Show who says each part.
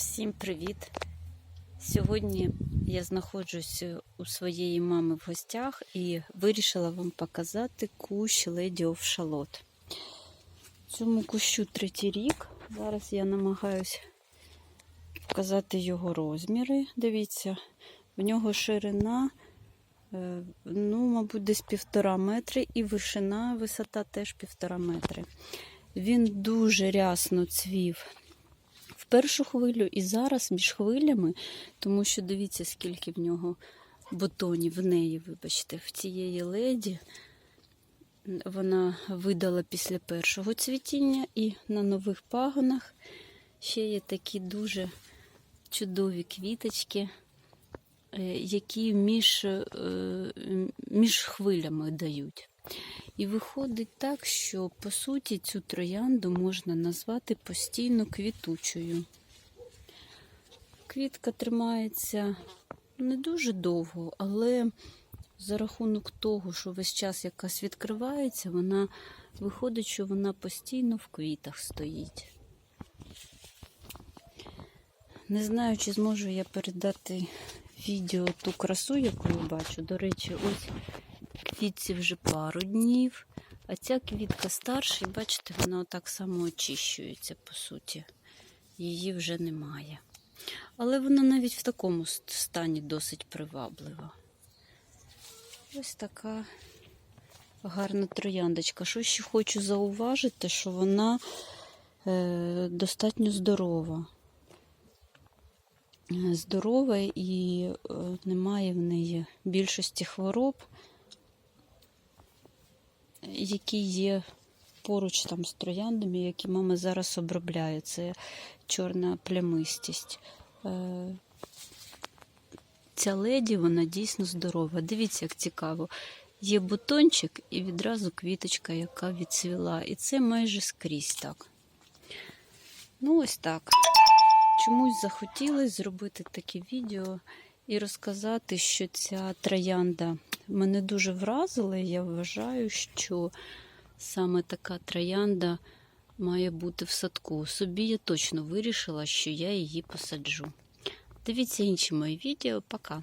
Speaker 1: Всім привіт! Сьогодні я знаходжусь у своєї мами в гостях і вирішила вам показати кущ Lady of Шалот. Цьому кущу третій рік. Зараз я намагаюсь показати його розміри. Дивіться, в нього ширина, е, ну, мабуть, десь півтора метри, і вишина, висота теж півтора метри. Він дуже рясно цвів першу хвилю і зараз між хвилями, тому що дивіться, скільки в нього бутонів в неї, вибачте, в цієї леді. Вона видала після першого цвітіння, і на нових пагонах ще є такі дуже чудові квіточки, е, які між, е, між хвилями дають. І виходить так, що по суті цю троянду можна назвати постійно квітучою. Квітка тримається не дуже довго, але за рахунок того, що весь час якась відкривається, вона виходить, що вона постійно в квітах стоїть. Не знаю, чи зможу я передати відео ту красу, яку я бачу. До речі, ось квітці вже пару днів, а ця квітка старша, і бачите, вона так само очищується, по суті. Її вже немає. Але вона навіть в такому стані досить приваблива. Ось така гарна трояндочка. Що ще хочу зауважити, що вона е, достатньо здорова. Здорова і е, немає в неї більшості хвороб які є поруч там з трояндами, які мама зараз обробляє. Це чорна плямистість. Е, Ця леді, вона дійсно здорова. Дивіться, як цікаво. Є бутончик і відразу квіточка, яка відцвіла. І це майже скрізь так. Ну, ось так. Чомусь захотілося зробити таке відео і розказати, що ця троянда мене дуже вразила. і Я вважаю, що саме така троянда має бути в садку. Собі я точно вирішила, що я її посаджу. Дивіться інші мої відео. Пока!